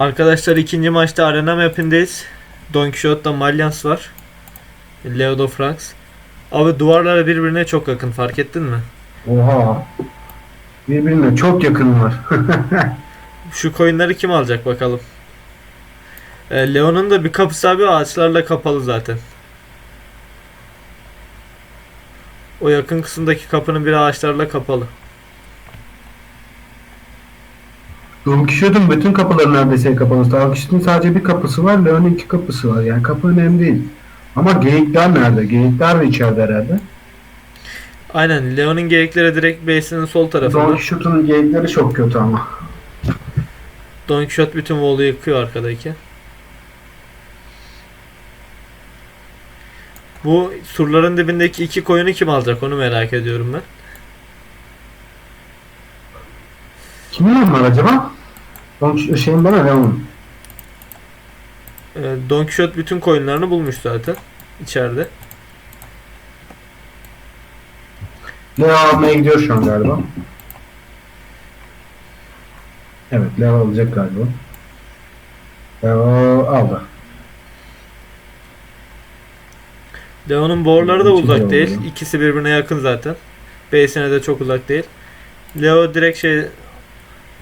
Arkadaşlar ikinci maçta arena mapindeyiz. Don Quixote'da Malyans var. Leodo Frax. Abi duvarlar birbirine çok yakın fark ettin mi? Oha. Birbirine çok yakın var. Şu coinleri kim alacak bakalım. E, Leon'un da bir kapısı abi ağaçlarla kapalı zaten. O yakın kısımdaki kapının bir ağaçlarla kapalı. Don Quixote'un bütün kapıları neredeyse kapalı. Don Quixote'un sadece bir kapısı var. Leon'un iki kapısı var. Yani kapı önemli değil. Ama geyikler nerede? Geyikler de içeride herhalde. Aynen Leon'un geyikleri direkt base'inin sol Don tarafında. Quixote'un geyikleri çok kötü ama. Don Quixote bütün wall'u yıkıyor arkadaki. Bu surların dibindeki iki koyunu kim alacak onu merak ediyorum ben. Kimin onlar acaba? Don şeyin bana Leon'un. Ee, Don Quixote bütün koyunlarını bulmuş zaten içeride. Leo almaya gidiyor şu an galiba. Evet Leo alacak galiba. Leo aldı. Leon'un boğurları da uzak Leo değil. oluyor. İkisi birbirine yakın zaten. Base'ine de çok uzak değil. Leo direkt şey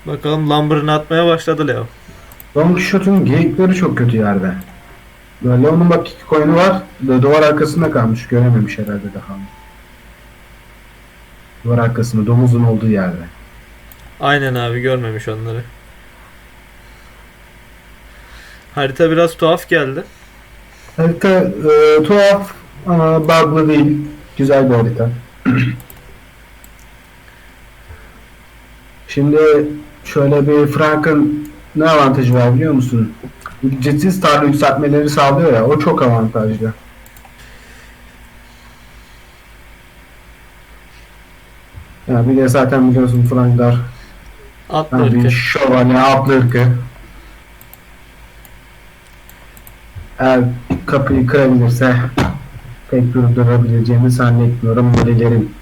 bakalım lumber'ını atmaya başladı Leo. Don Quixote'un geyikleri çok kötü yerde. Böyle onun bak iki koyunu var. Duvar arkasında kalmış. Görememiş herhalde daha. Duvar arkasında domuzun olduğu yerde. Aynen abi görmemiş onları. Harita biraz tuhaf geldi. Harita e, tuhaf ama bug'lı değil. Güzel bir harita. Şimdi şöyle bir Frank'ın ne avantajı var biliyor musun? Ücretsiz tarla yükseltmeleri sağlıyor ya o çok avantajlı. Ya bir de zaten biliyorsun Franklar Atlı yani ırkı. şövalye atlı ırkı. Eğer kapıyı kırabilirse pek durdurabileceğimi zannetmiyorum Molilerin.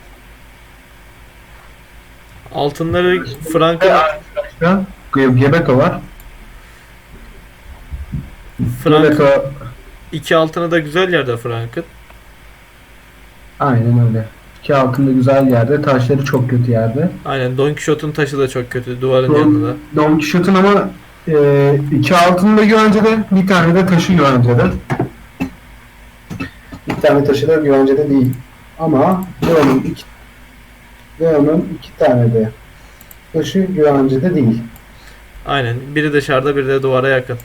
Altınları Frank'ın Başka Ge- Gebeto var. Frank Gebeto iki altını da güzel yerde Frank'ın. aynen öyle. İki altında güzel yerde, taşları çok kötü yerde. Aynen Don Quixote'un taşı da çok kötü duvarın Don- yanında. Don Quixote'un ama e, iki altında güvencede, bir tane de taşı güvencede. Bir tane taşı da güvencede değil. Ama Leon'un iki, Leon'un iki tane de taşı güvencede değil. Aynen biri dışarıda biri de duvara yakın.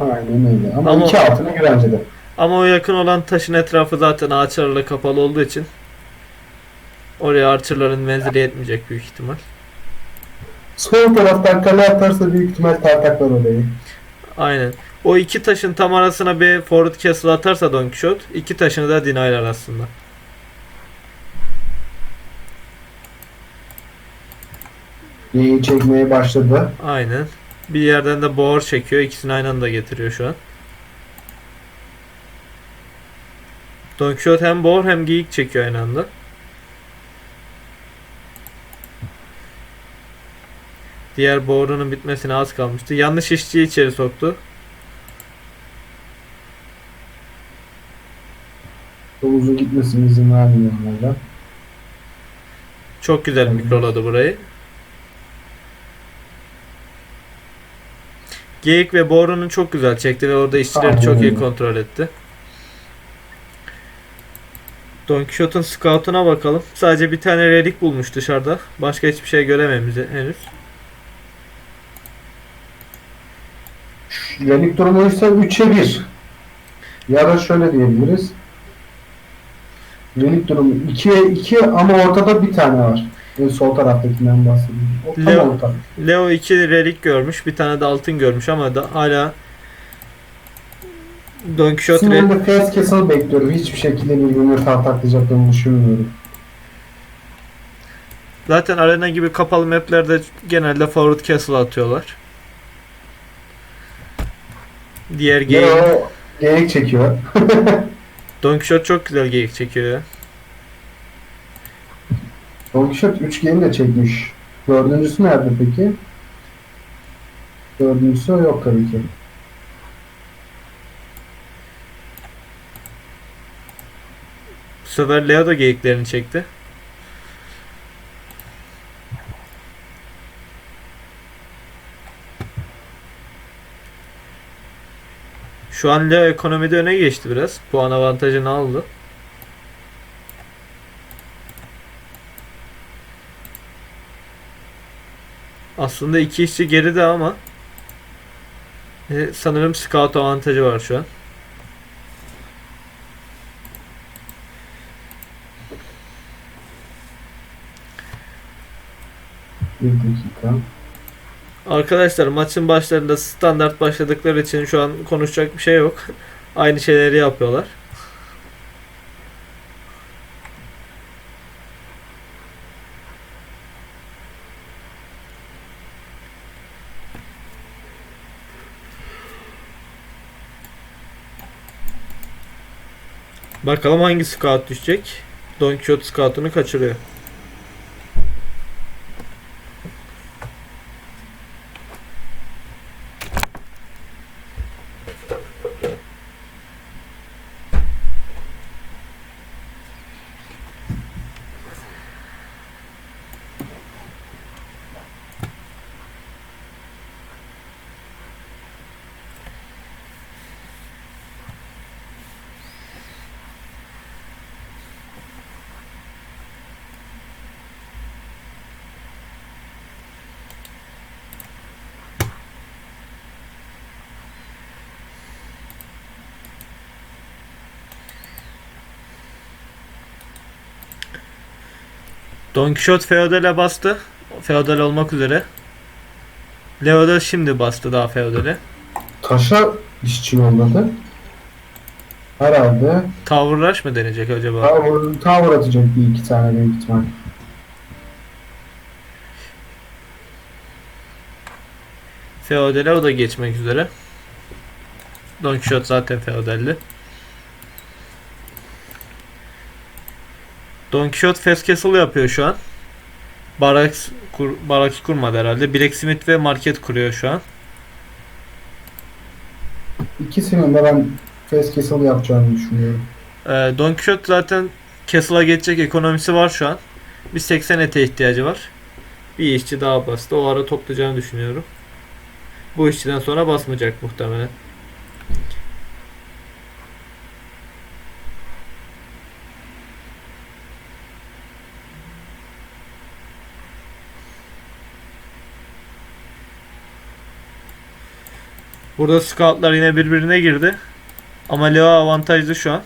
Aynen öyle. Ama, Ama- iki altında güvencede. Ama o yakın olan taşın etrafı zaten ağaçlarla kapalı olduğu için oraya archerların menzili yetmeyecek büyük ihtimal. Sol taraftan kale atarsa büyük ihtimal tartaklar orayı. Aynen. O iki taşın tam arasına bir forward castle atarsa Don Quixote iki taşını da denier aslında. Neyi çekmeye başladı. Aynen. Bir yerden de boğar çekiyor. İkisini aynı anda getiriyor şu an. Don Quixote hem boğar hem geyik çekiyor aynı anda. Diğer boğrunun bitmesine az kalmıştı. Yanlış işçiyi içeri soktu. Domuzun gitmesine izin vermiyor onlardan. Çok güzel mikroladı burayı. Geyik ve boğrunun çok güzel çekti ve orada işçileri Aynen çok iyi kontrol etti. Don Quixote'un scout'una bakalım. Sadece bir tane relik bulmuş dışarıda. Başka hiçbir şey görememiş henüz. Relik durumu ise 3'e 1. Ya da şöyle diyebiliriz. Relik durumu 2'ye 2 ama ortada bir tane var. Sol taraftakinden bahsediyorum. O tam Leo- orta. Leo 2 relik görmüş. Bir tane de altın görmüş ama da hala Don Quixote Şimdi de Fast Castle bekliyorum. Hiçbir şekilde birbirine tartaklayacaklarını düşünmüyorum. zaten arena gibi kapalı maplerde genelde forward castle atıyorlar. Diğer geyik Leo geyik çekiyor. Don Quixote çok güzel geyik çekiyor ya. Quixote 3 de çekmiş. Dördüncüsü nerede peki? Dördüncüsü yok tabii ki. Bu sefer Leo da geyiklerini çekti. Şu an Leo ekonomide öne geçti biraz. Puan avantajını aldı. Aslında iki işçi geride ama e, sanırım scout avantajı var şu an. Bir dakika. Arkadaşlar maçın başlarında standart başladıkları için şu an konuşacak bir şey yok. Aynı şeyleri yapıyorlar. Bakalım hangi scout düşecek. Don Quixote scout'unu kaçırıyor. Don Quixote feodale bastı. Feodal olmak üzere. Leo da şimdi bastı daha feodale. Taşa işçi yolladı. Herhalde Rush mı deneyecek acaba? tower, tower atacak bir iki tane büyük ihtimal. Feodale o da geçmek üzere. Don Quixote zaten feodalli. Don Quixote fast castle yapıyor şu an. Baraks, kur, baraks kurmadı herhalde. Blacksmith ve market kuruyor şu an. İkisinin de ben fast castle yapacağını düşünüyorum. Ee, Don Quixote zaten Castle'a geçecek ekonomisi var şu an. Bir 80 ete ihtiyacı var. Bir işçi daha bastı. O ara toplayacağını düşünüyorum. Bu işçiden sonra basmayacak muhtemelen. Burada scoutlar yine birbirine girdi. Ama Leo avantajlı şu an.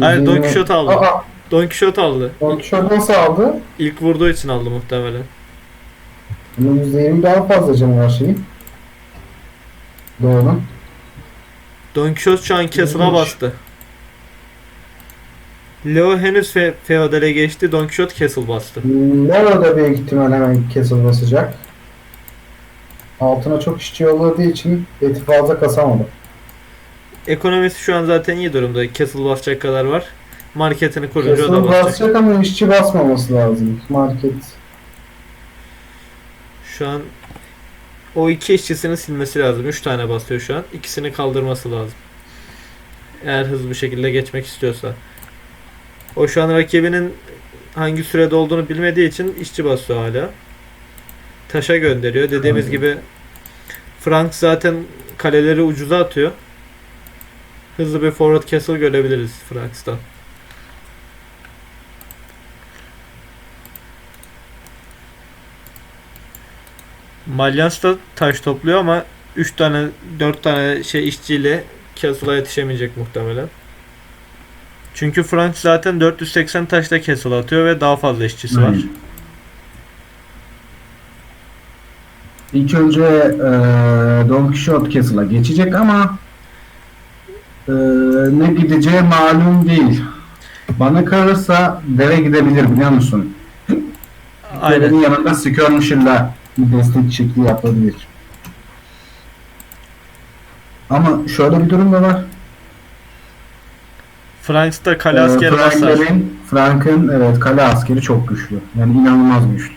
Hayır, Don Quixote aldı. Aa, Don Quixote aldı. Don Quixote nasıl aldı? İlk vurduğu için aldı muhtemelen. Bunun %20 daha fazla canı var şeyin. Doğru. Don Quixote şu an Castle'a bastı. Leo henüz fe Feodal'e geçti. Don Quixote Castle bastı. Lero da büyük ihtimal hemen castle basacak. Altına çok işçi yolladığı için eti fazla kasamadı. Ekonomisi şu an zaten iyi durumda. Castle basacak kadar var. Marketini kurunca o da Castle basacak. basacak ama işçi basmaması lazım. Market. Şu an o iki işçisini silmesi lazım. Üç tane basıyor şu an. İkisini kaldırması lazım. Eğer hızlı bir şekilde geçmek istiyorsa. O şu an rakibinin hangi sürede olduğunu bilmediği için işçi basıyor hala. Taşa gönderiyor. Dediğimiz Aynen. gibi Frank zaten kaleleri ucuza atıyor. Hızlı bir forward castle görebiliriz Franks'tan. Malyans da taş topluyor ama 3 tane 4 tane şey işçiyle Castle'a yetişemeyecek muhtemelen. Çünkü Frank zaten 480 taşla Castle atıyor ve daha fazla işçisi var. Aynen. İlk önce e, Don Quixote Castle'a geçecek ama e, ne gideceği malum değil. Bana kalırsa deve gidebilir biliyor musun? Aynen. Devenin yanında Skirmisher'la bir destek şekli yapabilir. Ama şöyle bir durum da var. Franks da kale ee, askeri basar. Frank'ın, evet kale askeri çok güçlü. Yani inanılmaz güçlü.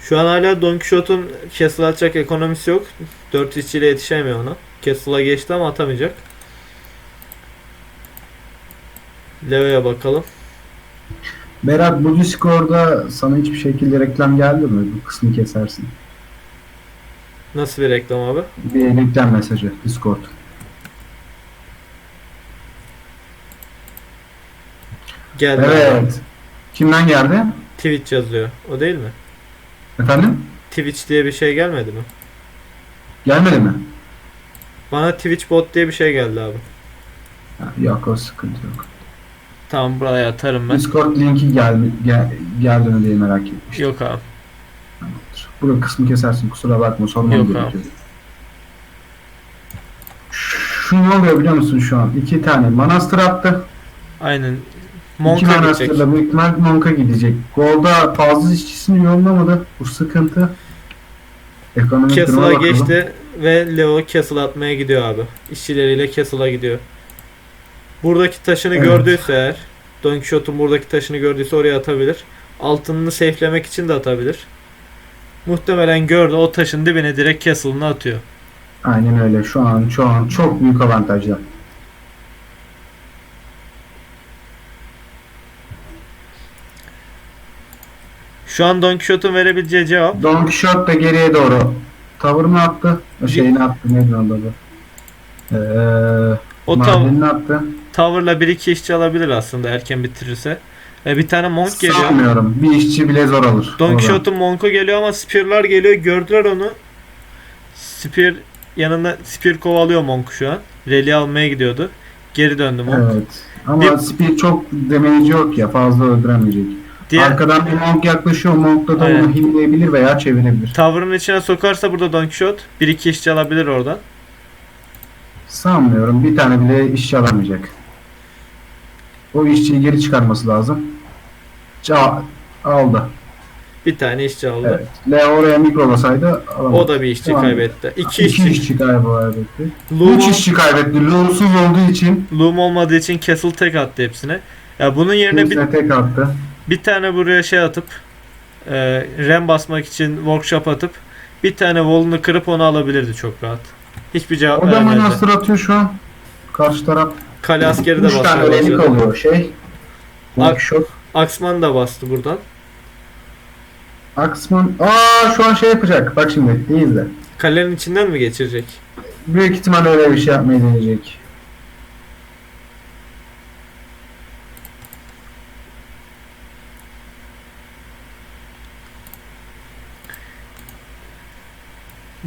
Şu an hala Don Quixote'un Castle atacak ekonomisi yok. 4 işçiyle yetişemiyor ona. Castle'a geçti ama atamayacak. Leo'ya bakalım. Berat bu Discord'da sana hiçbir şekilde reklam geldi mi? Bu kısmı kesersin. Nasıl bir reklam abi? Bir reklam mesajı Discord. Geldi. Evet. Kimden geldi? Twitch yazıyor. O değil mi? Efendim? Twitch diye bir şey gelmedi mi? Gelmedi mi? Bana Twitch bot diye bir şey geldi abi. Ha, yok o sıkıntı yok. Tamam buraya atarım ben. Discord linki gel, gel, geldi mi diye merak etmiştim. Yok abi. Bu kısmı kesersin kusura bakma sormam Yok gerekiyor. Şu ne oluyor biliyor musun şu an? İki tane manastır attı. Aynen. Monka gidecek. büyük ihtimal Monk'a gidecek. Golda fazla işçisini yollamadı. Bu sıkıntı. Ekonomik Castle'a geçti ve Leo Castle atmaya gidiyor abi. İşçileriyle Castle'a gidiyor. Buradaki taşını Evet. gördüyse eğer Don Quixote'un buradaki taşını gördüyse oraya atabilir. Altınını safelemek için de atabilir. Muhtemelen gördü o taşın dibine direkt Castle'ını atıyor. Aynen öyle. Şu an şu an çok büyük avantajlı. Şu an Don Quixote'un verebileceği cevap Don Quixote de geriye doğru tavırını attı. O şeyini attı. Neydi onun adı? Ee, o tav- attı. tavırla 1-2 işçi alabilir aslında erken bitirirse. E, bir tane monk geliyor. Sanmıyorum. Bir işçi bile zor alır. Don. Quixote'un Monk'u geliyor ama Spear'lar geliyor. Gördüler onu. Spear yanında Spear kovalıyor Monk'u şu an. Rally almaya gidiyordu. Geri döndü Monk. Evet. Ama Bir- speed çok demeyici yok ya. Fazla öldüremeyecek. Diğer Arkadan bir monk yaklaşıyor. Monk da, Aynen. onu hilleyebilir veya çevirebilir. tavrın içine sokarsa burada Don Quixote 1-2 işçi alabilir oradan. Sanmıyorum. Bir tane bile işçi alamayacak. O işçiyi geri çıkarması lazım. Ça aldı. Bir tane işçi aldı. Evet. Leo oraya mikrolasaydı alamadı. O da bir işçi kaybetti. 2 İki işçi. işçi kaybetti. Loom, Üç işçi kaybetti. Loomsuz olduğu için Loom olmadığı için Castle tek attı hepsine. Ya bunun yerine bir, hepsine tek attı. Bir tane buraya şey atıp e, rem basmak için workshop atıp bir tane wall'unu kırıp onu alabilirdi çok rahat. Hiçbir cevap O da veremedi. manastır atıyor şu an. Karşı taraf. Kale askeri de Üç tane başladı. oluyor şey. Workshop. Axman da bastı buradan. Aksman. Aa şu an şey yapacak. Bak şimdi iyi izle. Kalenin içinden mi geçirecek? Büyük ihtimal öyle bir şey yapmayı deneyecek.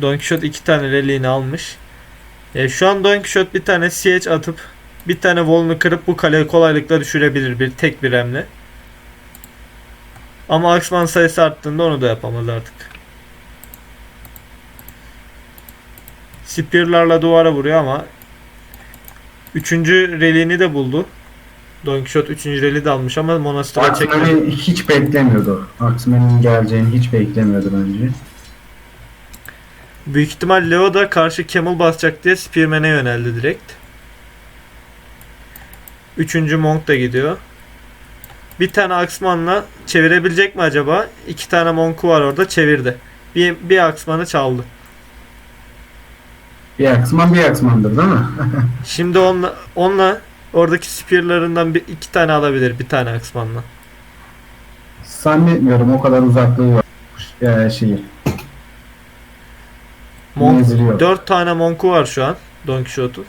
Don Quixote iki tane reliğini almış. E, şu an Don Quixote bir tane siege atıp bir tane wall'unu kırıp bu kaleyi kolaylıkla düşürebilir bir tek bir hamle. Ama Axman sayısı arttığında onu da yapamaz artık. Spear'larla duvara vuruyor ama Üçüncü reliğini de buldu. Don Quixote üçüncü reliği de almış ama monastıra çekmedi. Hiç beklemiyordu. Aksman'ın geleceğini hiç beklemiyordu bence. Büyük ihtimal Leo da karşı Camel basacak diye Spearman'e yöneldi direkt. Üçüncü Monk da gidiyor. Bir tane Axeman'la çevirebilecek mi acaba? İki tane Monk'u var orada çevirdi. Bir, bir Axeman'ı çaldı. Bir Aksman bir Aksman'dır değil mi? Şimdi onunla, onunla oradaki Spear'larından bir, iki tane alabilir. Bir tane Axeman'la. Zannetmiyorum o kadar uzaklığı var. Ee, şeyi. Monk, Menzili dört tane Monk'u var şu an. Don Quixote'un.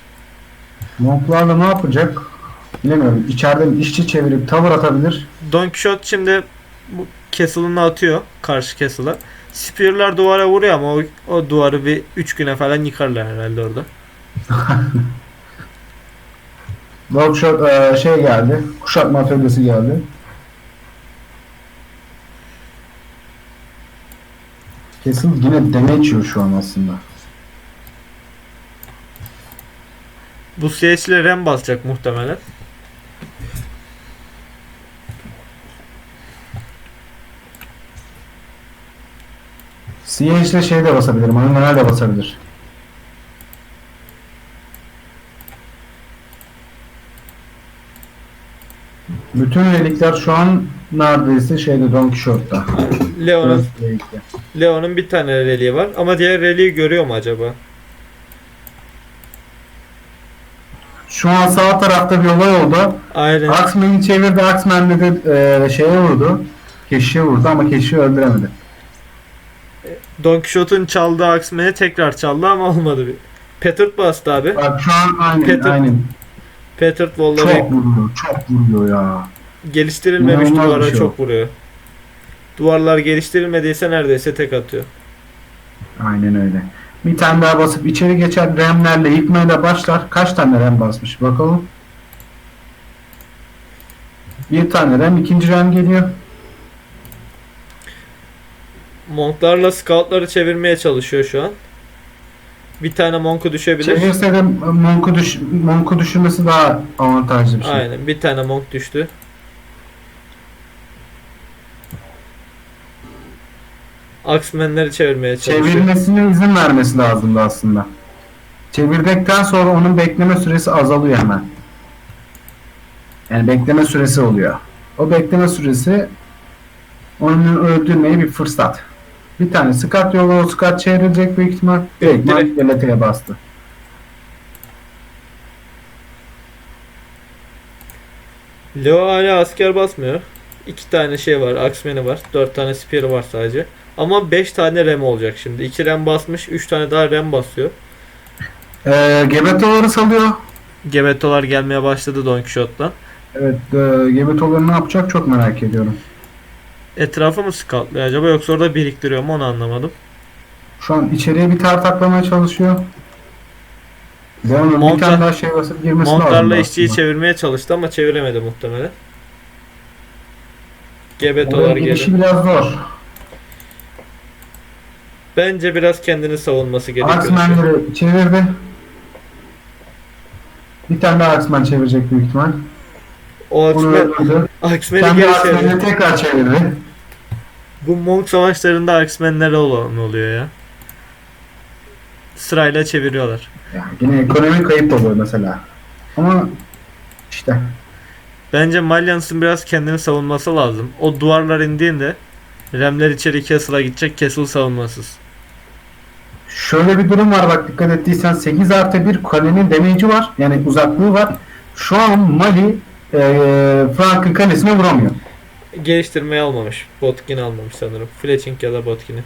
Monklarla ne yapacak? Bilemiyorum. İçeriden işçi çevirip tavır atabilir. Don Quixote şimdi bu castle'ını atıyor karşı castle'a. Spear'lar duvara vuruyor ama o, o duvarı bir 3 güne falan yıkarlar herhalde orada. Workshop ee, şey geldi. Kuşatma atölyesi geldi. Kesin yine damage yiyor şu an aslında. Bu CS ile rem basacak muhtemelen. CH ile şey de basabilir. Manuel de basabilir. Bütün relikler şu an neredeyse şeyde Don Quixote'da. Leo'nun relikler. Leo'nun bir tane reliği var ama diğer reliği görüyor mu acaba? Şu an sağ tarafta bir olay oldu. Aynen. Axman'i çevirdi. Axman de e, şeye vurdu. Keşiye vurdu ama keşiyi öldüremedi. Don Quixote'un çaldığı Axeman'i tekrar çaldı ama olmadı. bir. Petert bastı abi. Bak şu an aynen Peter- aynen. Çok Wall'ları vuruyor. Çok vuruyor ya. geliştirilmemiş İnanılmaz bir duvara şey o. çok vuruyor. Duvarlar geliştirilmediyse neredeyse tek atıyor. Aynen öyle. Bir tane daha basıp içeri geçer. Remlerle yıkmayla başlar. Kaç tane rem basmış bakalım. Bir tane rem. ikinci rem geliyor. Monklarla scoutları çevirmeye çalışıyor şu an. Bir tane monku düşebilir. Çevirse de Monk'u düş Monk'u düşürmesi daha avantajlı bir şey. Aynen bir tane monk düştü. Axemenleri çevirmeye çalışıyor. Çevirmesine izin vermesi lazımdı aslında. Çevirdikten sonra onun bekleme süresi azalıyor hemen. Yani bekleme süresi oluyor. O bekleme süresi onu öldürmeye bir fırsat. Bir tane skat yolu o skat çevrilecek büyük ihtimal. Direkt direkt. Galata'ya bastı. Leo hala asker basmıyor. İki tane şey var. Axeman'i var. Dört tane spear'ı var sadece. Ama beş tane rem olacak şimdi. İki rem basmış. Üç tane daha rem basıyor. Ee, Gebetoları salıyor. Gebetolar gelmeye başladı Don Quixote'dan. Evet, e, Gebetoları ne yapacak çok merak ediyorum. Etrafı mı scoutluyor acaba yoksa orada biriktiriyor mu onu anlamadım. Şu an içeriye bir tar taklamaya çalışıyor. Leon'un bir tane daha şey basıp girmesi lazım. Montlarla işçiyi aslında. çevirmeye çalıştı ama çeviremedi muhtemelen. Gebetolar girişi geliyor. biraz zor. Bence biraz kendini savunması gerekiyor. Axman'ları çevirdi. Bir tane daha Axman çevirecek büyük ihtimal. O. Axeman'i Kendi geri çeviriyor. tekrar çevirdi. Bu Monk savaşlarında Axeman'lere olan oluyor ya. Sırayla çeviriyorlar. Yani yine ekonomik kayıp oluyor mesela. Ama işte Bence Malyans'ın biraz kendini savunması lazım. O duvarlar indiğinde Remler içeri Castle'a gidecek. Castle savunmasız. şöyle bir durum var bak dikkat ettiysen 8 artı 1 kalenin damage'i var. Yani uzaklığı var. Şu an Mali e, Frank'ın kalesine vuramıyor. Geliştirmeyi almamış. Botkin almamış sanırım. Fletching ya da Botkin'i.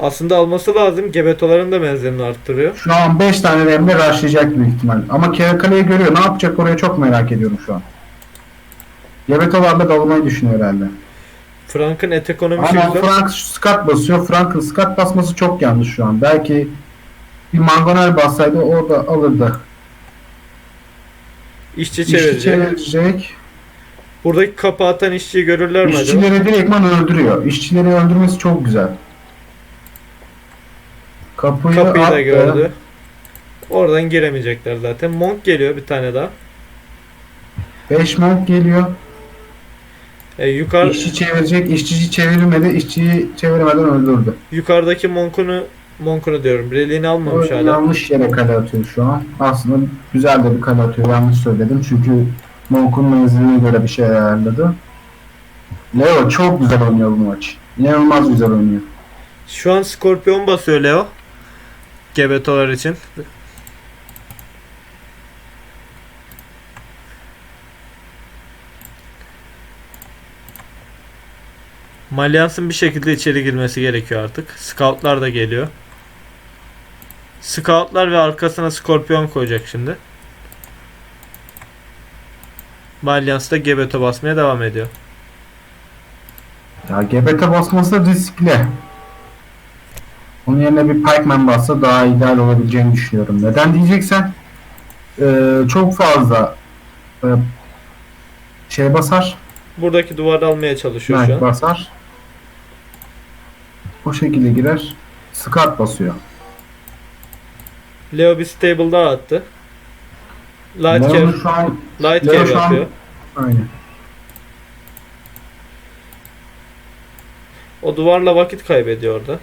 Aslında alması lazım. Gebetoların da menzilini arttırıyor. Şu an 5 tane remle rushlayacak büyük ihtimal. Ama Kere kaleyi görüyor. Ne yapacak oraya çok merak ediyorum şu an. Gebetolarla dalmayı düşünüyor herhalde. Frank'ın et ekonomisi Ama yüzden Frank skat basıyor. Frank'ın skat basması çok yanlış şu an. Belki bir mangonel bassaydı o da alırdı. işçi İşçi çevirecek. Buradaki kapı atan işçiyi görürler mi acaba? İşçileri direktman öldürüyor. İşçileri öldürmesi çok güzel. Kapıyı, Kapıyı da attı. gördü. Oradan giremeyecekler zaten. Monk geliyor bir tane daha. 5 monk geliyor. E, yukarı, İşçi çevirecek. İşçiyi çevirmedi. İşçiyi çevirmeden öldürdü. yukarıdaki Monk'unu Monk'unu diyorum. Reliğini almamış hala. yanlış yere kale atıyor şu an. Aslında güzel de bir kale atıyor. Yanlış söyledim. Çünkü Monk'un menziline göre bir şey ayarladı. Leo çok güzel oynuyor bu maç. İnanılmaz güzel oynuyor. Şu an Skorpion basıyor Leo. Gebetolar için. Malyans'ın bir şekilde içeri girmesi gerekiyor artık. Scoutlar da geliyor. Scoutlar ve arkasına Skorpion koyacak şimdi. Malyans da Gebeto basmaya devam ediyor. Ya GBT basması riskli. Onun yerine bir Pikeman bassa daha ideal olabileceğini düşünüyorum. Neden diyeceksen eee, çok fazla eee, şey basar, Buradaki duvarı almaya çalışıyor şu Knight an. basar. O şekilde girer. Skat basıyor. Leo bir stable daha attı. Light carry, şu an light Leo şu an- aynen. O duvarla vakit kaybediyor orada.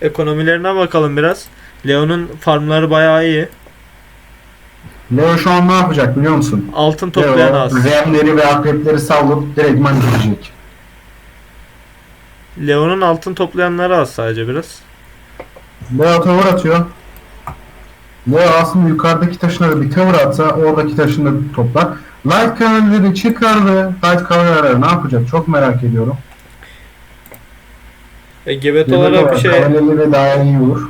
Ekonomilerine bakalım biraz. Leo'nun farmları bayağı iyi. Leo şu an ne yapacak biliyor musun? Altın toplayan Leo, az. Remleri ve akrepleri sallıp direktman girecek. Leon'un altın toplayanları az sadece biraz. Leo tavır atıyor. Leo aslında yukarıdaki taşları bir tavır atsa oradaki taşını da toplar. Light cover'ları çıkardı. Light cover'ları ne yapacak çok merak ediyorum. E, gebetolara bir şey Cover'ları daha iyi olur.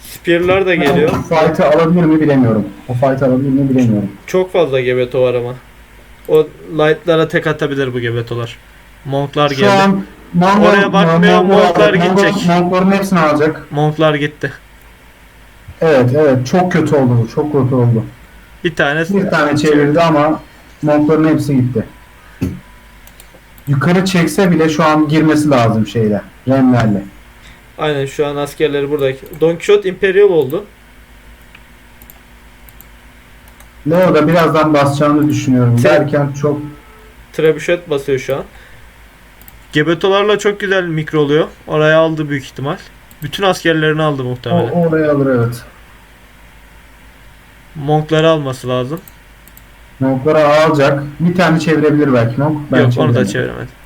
spear'lar da geliyor. O fight'ı alabilir mi bilemiyorum. O fight'ı alabilir mi bilemiyorum. Çok fazla gebeto var ama. O light'lara tek atabilir bu gebetolar. Monklar Şu geldi. an Mongol, Oraya bakmıyor, Monklar Mongol- gidecek. Mongol'un hepsini alacak. Monklar gitti. Evet evet çok kötü oldu bu. Çok kötü oldu. Bir tane Bir tane çevirdi ama Monkların hepsi gitti. Yukarı çekse bile şu an girmesi lazım şeyle. Remlerle. Aynen şu an askerleri buradaki. Don Quixote Imperial oldu. Leo da birazdan basacağını düşünüyorum. Sen- Derken çok Trebuchet basıyor şu an. Gebetolarla çok güzel mikro oluyor. Oraya aldı büyük ihtimal. Bütün askerlerini aldı o, muhtemelen. oraya alır evet. Monkları alması lazım. Monkları alacak. Bir tane çevirebilir belki Monk. Ben Yok onu da çeviremedi.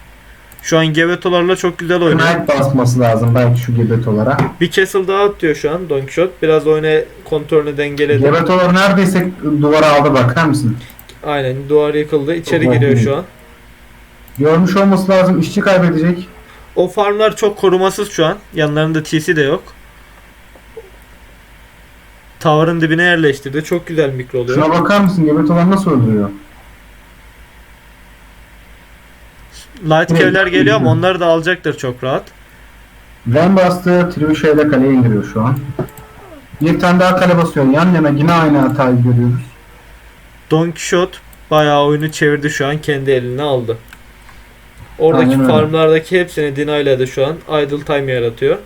Şu an gebetolarla çok güzel oynuyor. Knight basması lazım belki şu gebetolara. Bir castle daha atıyor şu an Don Quixote. Biraz oyunu kontrolünü dengeledi. Gebetolar neredeyse duvara aldı bakar mısın? Aynen duvar yıkıldı. İçeri Çok giriyor şu an. Görmüş olması lazım. İşçi kaybedecek. O farmlar çok korumasız şu an. Yanlarında TC de yok. Tower'ın dibine yerleştirdi. Çok güzel mikro oluyor. Şuna bakar mısın? Gebetolar nasıl öldürüyor? Light Evet. kevler geliyor ama onları da alacaktır çok rahat. Ren bastı. Trivuşa ile kaleye indiriyor şu an. Bir tane daha kale basıyor. Yan yana yine aynı hatayı görüyoruz. Don Quixote bayağı oyunu çevirdi şu an. Kendi eline aldı. Oradaki Aynen öyle. farmlardaki hepsini dinayladı şu an. Idle time yaratıyor.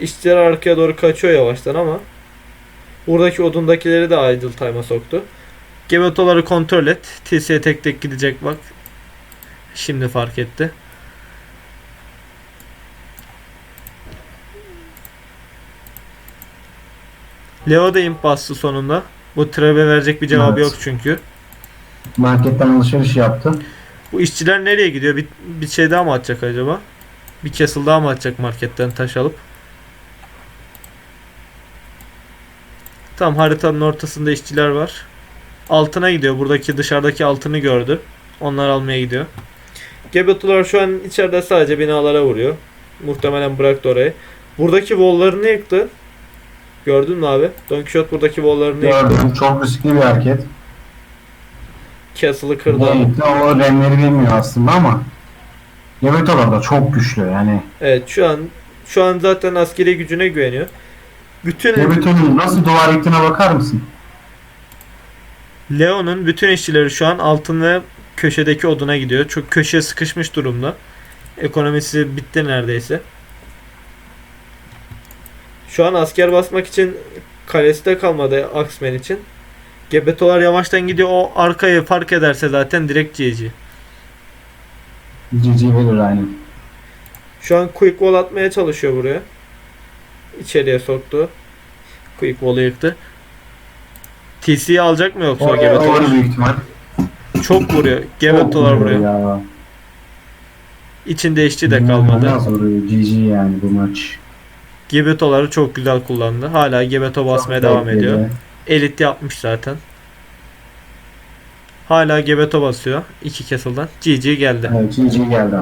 İşçiler arkaya doğru kaçıyor yavaştan ama buradaki odundakileri de idle time'a soktu. Gebetoları kontrol et. TC'ye tek tek gidecek bak. Şimdi fark etti. Leo da imp bastı sonunda. Bu trebe verecek bir cevabı Evet. yok çünkü. Marketten alışveriş yaptı. Bu işçiler nereye gidiyor? Bir, bir şey daha mı atacak acaba? Bir castle daha mı atacak marketten taş alıp? Tam haritanın ortasında işçiler var. Altına gidiyor. Buradaki dışarıdaki altını gördü. Onlar almaya gidiyor. Gebetolar şu an içeride sadece binalara vuruyor. Muhtemelen bıraktı orayı. Buradaki wall'larını yıktı. Gördün mü abi? Don Quixote buradaki wall'larını yıktı. Gördüm. Çok riskli bir hareket. Castle'ı kırdı. Neydi? O remleri bilmiyor aslında ama Gebetolar da çok güçlü yani. Evet şu an şu an zaten askeri gücüne güveniyor. Bütün Gebeto'nun nasıl duvar yıktığına bakar mısın? Leo'nun bütün işçileri şu an altın ve köşedeki oduna gidiyor. Çok köşeye sıkışmış durumda. Ekonomisi bitti neredeyse. Şu an asker basmak için kalesi de kalmadı Axeman için. Gebetolar yavaştan gidiyor. O arkayı fark ederse zaten direkt GG. GG verir aynen. Şu an quick wall atmaya çalışıyor buraya. İçeriye soktu. Quick wall'u yıktı. TC'yi alacak mı yoksa o Gebetolar? büyük ihtimal. Çok vuruyor. Gebetolar vuruyor vuruyor. Ya. İçinde işçi de kalmadı. Vuruyor. GG yani bu maç. Gebetoları çok güzel kullandı. Hala Gebeto basmaya Çok devam ediyor. tehlikeli. Elit yapmış zaten. Hala Gebeto basıyor. iki castle'dan. GG geldi. Evet GG geldi.